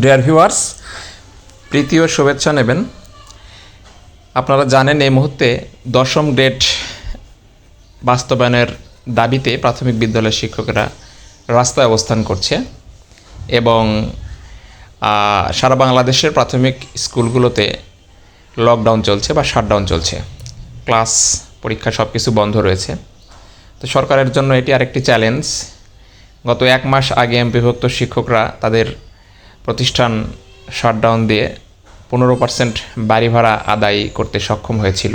Dear viewers প্রীতি ও শুভেচ্ছা নেবেন। আপনারা জানেন এই মুহূর্তে দশম গ্রেড বাস্তবায়নের দাবিতে প্রাথমিক বিদ্যালয়ের শিক্ষকেরা রাস্তায় অবস্থান করছে এবং সারা বাংলাদেশের প্রাথমিক স্কুলগুলোতে লকডাউন চলছে বা শাটডাউন চলছে। ক্লাস, পরীক্ষা সব কিছু বন্ধ রয়েছে। তো সরকারের জন্য এটি আরেকটি চ্যালেঞ্জ গত এক মাস আগে বিভক্ত শিক্ষকরা তাদের প্রতিষ্ঠান শাটডাউন দিয়ে পনেরো পার্সেন্ট বাড়ি ভাড়া আদায় করতে সক্ষম হয়েছিল।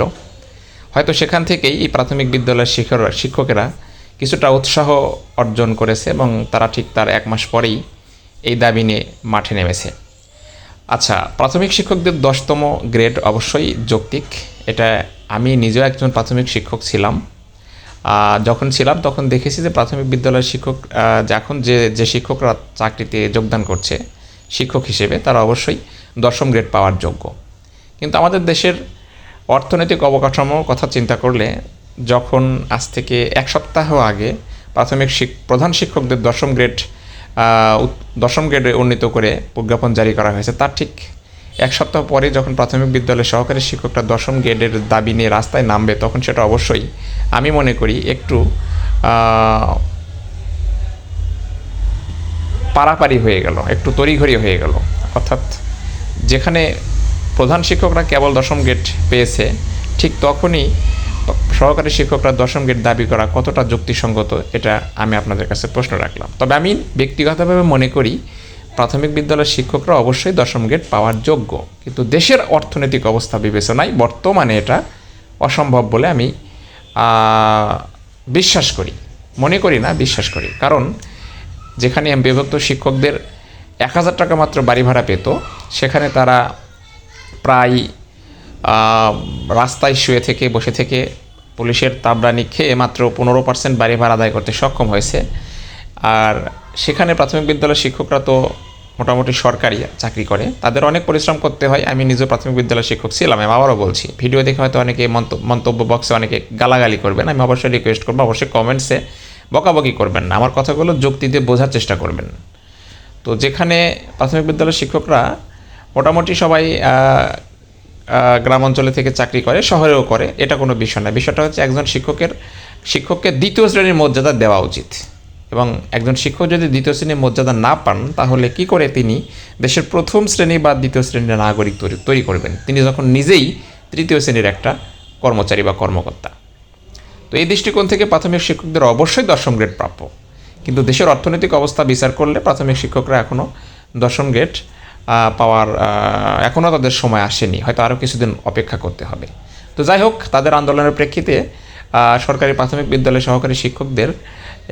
হয়তো সেখান থেকেই এই প্রাথমিক বিদ্যালয়ের শিক্ষকরা শিক্ষকেরা কিছুটা উৎসাহ অর্জন করেছে এবং তারা ঠিক তার এক মাস পরেই এই দাবি নিয়ে মাঠে নেমেছে। আচ্ছা প্রাথমিক শিক্ষকদের দশতম গ্রেড অবশ্যই যৌক্তিক। এটা আমি নিজেও একজন প্রাথমিক শিক্ষক ছিলাম। যখন ছিলাম তখন দেখেছি যে প্রাথমিক বিদ্যালয়ের শিক্ষক আহ, যে এখন যে যে শিক্ষকরা চাকরিতে যোগদান করছে শিক্ষক হিসেবে তারা অবশ্যই দশম গ্রেড পাওয়ার যোগ্য। কিন্তু আমাদের দেশের অর্থনৈতিক অবকাঠামোর কথা চিন্তা করলে যখন আজ থেকে এক সপ্তাহ আগে প্রাথমিক প্রধান শিক্ষকদের দশম গ্রেড দশম গ্রেডে উন্নীত করে প্রজ্ঞাপন জারি করা হয়েছে, তার ঠিক এক সপ্তাহ পরে যখন প্রাথমিক বিদ্যালয়ের সহকারী শিক্ষকরা দশম গ্রেডের দাবি নিয়ে রাস্তায় নামবে, তখন সেটা অবশ্যই আমি মনে করি একটু পারাপারি হয়ে গেল, একটু তড়িঘড়ি হয়ে গেল। অর্থাৎ যেখানে প্রধান শিক্ষকরা কেবল দশম গেট পেয়েছে, ঠিক তখনই সহকারী শিক্ষকরা দশম গেট দাবি করা কতটা যুক্তিসঙ্গত, এটা আমি আপনাদের কাছে প্রশ্ন রাখলাম। তবে আমি ব্যক্তিগতভাবে মনে করি, প্রাথমিক বিদ্যালয়ের শিক্ষকরা অবশ্যই দশম গেট পাওয়ার যোগ্য। কিন্তু দেশের অর্থনৈতিক অবস্থা বিবেচনায় বর্তমানে এটা অসম্ভব বলে আমি বিশ্বাস করি। মনে করি না, বিশ্বাস করি। কারণ যেখানে বিভক্ত শিক্ষকদের এক হাজার টাকা মাত্র বাড়ি ভাড়া পেত, সেখানে তারা প্রায় রাস্তায় শুয়ে থেকে, বসে থেকে পুলিশের তাবড়ানি খেয়ে মাত্র পনেরো পার্সেন্ট বাড়ি ভাড়া আদায় করতে সক্ষম হয়েছে। আর সেখানে প্রাথমিক বিদ্যালয়ের শিক্ষকরা তো মোটামুটি সরকারি চাকরি করে, তাদের অনেক পরিশ্রম করতে হয়। আমি নিজে প্রাথমিক বিদ্যালয়ের শিক্ষক ছিলাম, আমি আবারও বলছি, ভিডিও দেখে হয়তো অনেকে মন্ত- মন্তব্য বক্সে অনেকে গালাগালি করবেন, আমি অবশ্যই রিকোয়েস্ট করব, অবশ্যই কমেন্টসে বকাবকি করবেন না। আমার কথাগুলো যুক্তি দিয়ে বোঝার চেষ্টা করবেন। তো যেখানে প্রাথমিক বিদ্যালয়ের শিক্ষকরা মোটামুটি সবাই গ্রাম অঞ্চলে থেকে চাকরি করে, শহরেও করে, এটা কোনো বিষয় না। বিষয়টা হচ্ছে একজন শিক্ষকের, শিক্ষককে দ্বিতীয় শ্রেণির মর্যাদা দেওয়া উচিত। এবং একজন শিক্ষক যদি দ্বিতীয় শ্রেণির মর্যাদা না পান, তাহলে কি করে তিনি দেশের প্রথম শ্রেণি বা দ্বিতীয় শ্রেণির নাগরিক তৈরি তৈরি করবেন? তিনি যখন নিজেই তৃতীয় শ্রেণির একটা কর্মচারী বা কর্মকর্তা। তো এই দৃষ্টিকোণ থেকে প্রাথমিক শিক্ষকদের অবশ্যই দশম গ্রেড প্রাপ্য। কিন্তু দেশের অর্থনৈতিক অবস্থা বিচার করলে প্রাথমিক শিক্ষকরা এখনও দশম গ্রেড পাওয়ার এখনও তাদের সময় আসেনি। হয়তো আরও কিছুদিন অপেক্ষা করতে হবে। তো যাই হোক, তাদের আন্দোলনের প্রেক্ষিতে সরকারি প্রাথমিক বিদ্যালয় সহকারী শিক্ষকদের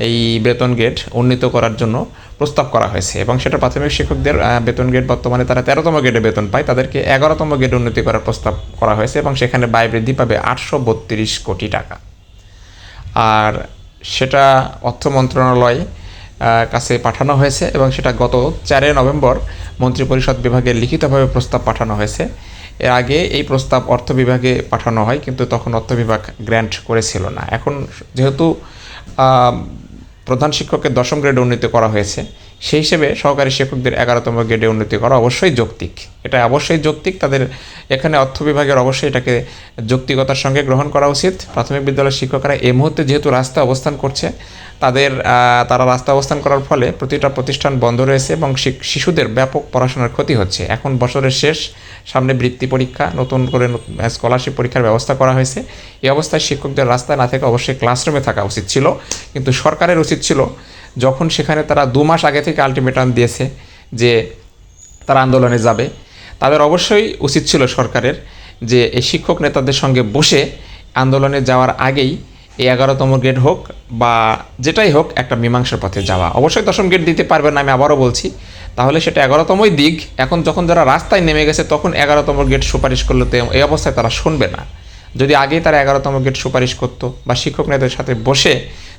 এই বেতন গেট উন্নীত করার জন্য প্রস্তাব করা হয়েছে এবং সেটা প্রাথমিক শিক্ষকদের বেতন গেট বর্তমানে তারা তেরোতম গেটে বেতন পায়। তাদেরকে এগারোতম গেট উন্নতি করার প্রস্তাব করা হয়েছে এবং সেখানে ব্যয় বৃদ্ধি পাবে আটশো বত্রিশ কোটি টাকা। আর সেটা অর্থ মন্ত্রণালয় কাছে পাঠানো হয়েছে এবং সেটা গত চারই নভেম্বর মন্ত্রিপরিষদ বিভাগে লিখিতভাবে প্রস্তাব পাঠানো হয়েছে। এর আগে এই প্রস্তাব অর্থ বিভাগে পাঠানো হয়, কিন্তু তখন অর্থ বিভাগ গ্র্যান্ট করেছিল না। এখন যেহেতু প্রধান শিক্ষকের দশম গ্রেডে উন্নীত করা হয়েছে সেই হিসেবে সহকারী শিক্ষকদের এগারোতম গ্রেডে উন্নতি করা অবশ্যই যৌক্তিক। এটা অবশ্যই যৌক্তিক, তাদের এখানে অর্থ বিভাগের অবশ্যই এটাকে যৌক্তিকতার সঙ্গে গ্রহণ করা উচিত। প্রাথমিক বিদ্যালয়ের শিক্ষকরা এই মুহূর্তে যেহেতু রাস্তা অবস্থান করছে, তাদের তারা রাস্তা অবস্থান করার ফলে প্রতিটা প্রতিষ্ঠান বন্ধ রয়েছে এবং শিশুদের ব্যাপক পড়াশোনার ক্ষতি হচ্ছে। এখন বছরের শেষ, সামনে বৃত্তি পরীক্ষা, নতুন করে স্কলারশিপ পরীক্ষার ব্যবস্থা করা হয়েছে। এই অবস্থায় শিক্ষকদের রাস্তায় না থেকে অবশ্যই ক্লাসরুমে থাকা উচিত ছিল, কিন্তু সরকারের উচিত ছিল যখন সেখানে তারা দু মাস আগে থেকে আলটিমেটাম দিয়েছে যে তারা আন্দোলনে যাবে, তাদের অবশ্যই উচিত ছিল সরকারের যে এই শিক্ষক নেতাদের সঙ্গে বসে আন্দোলনে যাওয়ার আগেই এই এগারোতম গেট হোক বা যেটাই হোক একটা মীমাংসার পথে যাওয়া। অবশ্যই দশম গেট দিতে পারবে না, আমি আবারও বলছি। তাহলে সেটা এগারোতমই দিক। এখন যখন যারা রাস্তায় নেমে গেছে, তখন এগারোতম গেট সুপারিশ করলে তো এই অবস্থায় তারা শুনবে না। যদি আগেই তারা এগারোতম গেট সুপারিশ করতো বা শিক্ষক নেতাদের সাথে বসে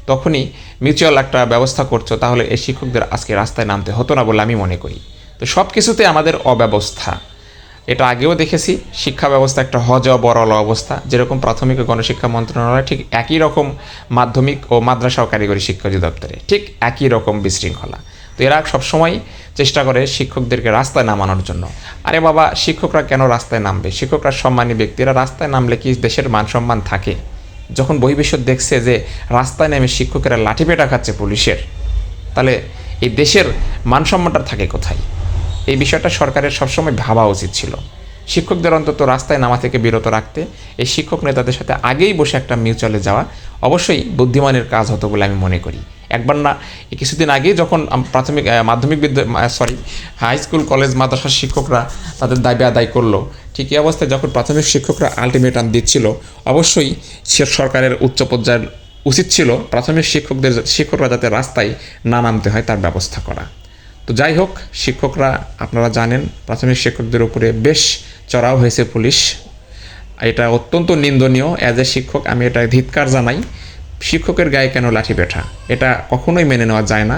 তখনই মিউচুয়াল একটা ব্যবস্থা করছ তাহলে এই শিক্ষকদের আজকে রাস্তায় নামতে হতো না বলে আমি মনে করি। তো সব কিছুতে আমাদের অব্যবস্থা। এটা আগেও দেখেছি, শিক্ষা ব্যবস্থা একটা হজ বরল অবস্থা। যেরকম প্রাথমিক ও গণশিক্ষা মন্ত্রণালয় ঠিক একই রকম মাধ্যমিক ও মাদ্রাসা ও কারিগরি শিক্ষা অধিদপ্তরে ঠিক একই রকম বিশৃঙ্খলা। তো এরা সবসময় চেষ্টা করে শিক্ষকদেরকে রাস্তায় নামানোর জন্য। আরে বাবা, শিক্ষকরা কেন রাস্তায় নামবে? শিক্ষকরা সম্মানী ব্যক্তিরা রাস্তায় নামলে কি দেশের মান সম্মান থাকে? যখন বহির্বিশ্ব দেখছে যে রাস্তায় নেমে শিক্ষকেরা লাঠি পেটা খাচ্ছে পুলিশের, তাহলে এই দেশের মান সম্মানটা থাকে কোথায়? এই বিষয়টা সরকারের সবসময় ভাবা উচিত ছিল। শিক্ষকদের অন্তত রাস্তায় নামা থেকে বিরত রাখতে, এই শিক্ষক নেতাদের সাথে আগেই বসে একটা মিউচুয়ালে যাওয়া অবশ্যই বুদ্ধিমানের কাজ হতো বলে আমি মনে করি। একবার না কিছুদিন আগেই যখন প্রাথমিক মাধ্যমিক বিদ্যা সরি হাই স্কুল কলেজ মাদ্রাসার শিক্ষকরা তাদের দাবি আদায় করল। ঠিক এই অবস্থায় যখন প্রাথমিক শিক্ষকরা আলটিমেটাম দিচ্ছিল, অবশ্যই সে সরকারের উচ্চ পর্যায়ের উচিত ছিল প্রাথমিক শিক্ষকদের, শিক্ষকরা যাতে রাস্তায় না নামতে হয় তার ব্যবস্থা করা। তো যাই হোক, শিক্ষকরা আপনারা জানেন, প্রাথমিক শিক্ষকদের উপরে বেশ চড়াও হয়েছে পুলিশ। এটা অত্যন্ত নিন্দনীয়। অ্যাজ এ শিক্ষক, আমি এটা ধিৎকার জানাই। শিক্ষকের গায়ে কেন লাঠি পেঠা এটা কখনোই মেনে নেওয়া যায় না।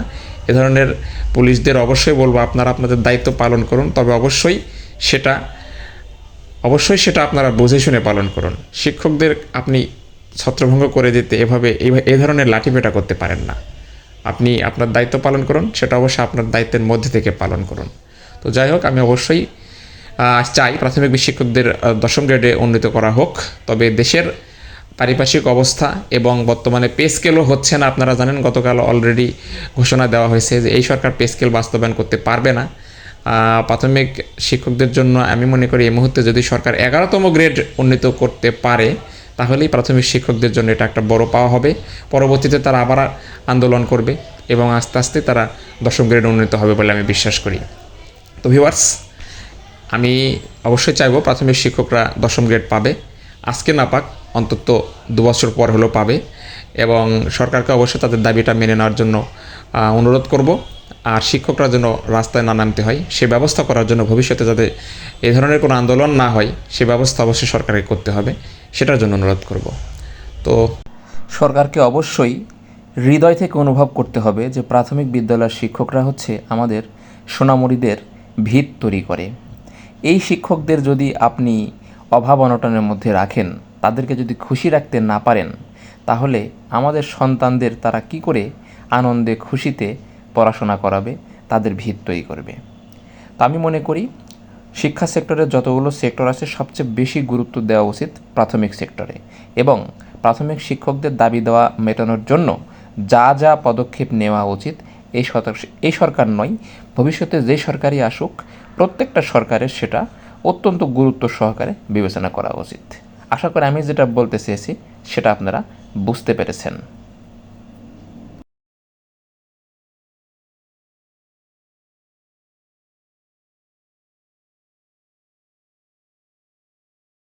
এ ধরনের পুলিশদের অবশ্যই বলব, আপনারা আপনাদের দায়িত্ব পালন করুন, তবে অবশ্যই সেটা অবশ্যই সেটা আপনারা বুঝে শুনে পালন করুন। শিক্ষকদের আপনি ছত্রভঙ্গ করে দিতে এভাবে এই ধরনের লাঠিপেটা করতে পারেন না। আপনি আপনার দায়িত্ব পালন করুন, সেটা অবশ্যই আপনার দায়িত্বের মধ্যে থেকে পালন করুন। তো যাই হোক, আমি অবশ্যই চাই প্রাথমিক শিক্ষকদের দশম গ্রেডে উন্নীত করা হোক। তবে দেশের পারিপার্শ্বিক অবস্থা এবং বর্তমানে পে স্কেলও হচ্ছে না। আপনারা জানেন, গতকাল অলরেডি ঘোষণা দেওয়া হয়েছে যে এই সরকার পে স্কেল বাস্তবায়ন করতে পারবে না। প্রাথমিক শিক্ষকদের জন্য আমি মনে করি এই মুহূর্তে যদি সরকার এগারোতম গ্রেড উন্নীত করতে পারে, তাহলেই প্রাথমিক শিক্ষকদের জন্য এটা একটা বড় পাওয়া হবে। পরবর্তীতে তারা আবার আন্দোলন করবে এবং আস্তে আস্তে তারা দশম গ্রেড উন্নীত হবে বলে আমি বিশ্বাস করি। তো ভিউয়ার্স আমি অবশ্যই চাইব প্রাথমিক শিক্ষকরা দশম গ্রেড পাবে। আজকে না পাক অন্তত দু বছর পর হলেও পাবে। এবং সরকারকে অবশ্যই তাদের দাবিটা মেনে নেওয়ার জন্য অনুরোধ করব। আর শিক্ষকরা যেন রাস্তায় না নামতে হয়, সে ব্যবস্থা করার জন্য ভবিষ্যতে যাতে এ ধরনের কোনো আন্দোলন না হয়, সে ব্যবস্থা অবশ্যই সরকারকে করতে হবে। সেটার জন্য অনুরোধ করব। তো সরকারকে অবশ্যই হৃদয় থেকে অনুভব করতে হবে যে প্রাথমিক বিদ্যালয়ের শিক্ষকরা হচ্ছে আমাদের সোনামণিদের ভিত তৈরি করে। এই শিক্ষকদের যদি আপনি অভাব অনটনের মধ্যে রাখেন তাদেরকে যদি খুশি রাখতে না পারেন, তাহলে আমাদের সন্তানদের তারা কি করে আনন্দে খুশিতে পড়াশোনা করাবে, তাদের ভিত তৈরি করবে। তো আমি মনে করি, শিক্ষা সেক্টরের যতগুলো সেক্টর আছে, সবচেয়ে বেশি গুরুত্ব দেওয়া উচিত প্রাথমিক সেক্টরে। এবং প্রাথমিক শিক্ষকদের দাবি দেওয়া মেটানোর জন্য যা যা পদক্ষেপ নেওয়া উচিত, এই এই সরকার নয়, ভবিষ্যতে যে সরকারই আসুক, প্রত্যেকটা সরকারের সেটা অত্যন্ত গুরুত্ব সহকারে বিবেচনা করা উচিত। আশা করি আমি যেটা বলতে চেয়েছি সেটা আপনারা বুঝতে পেরেছেন।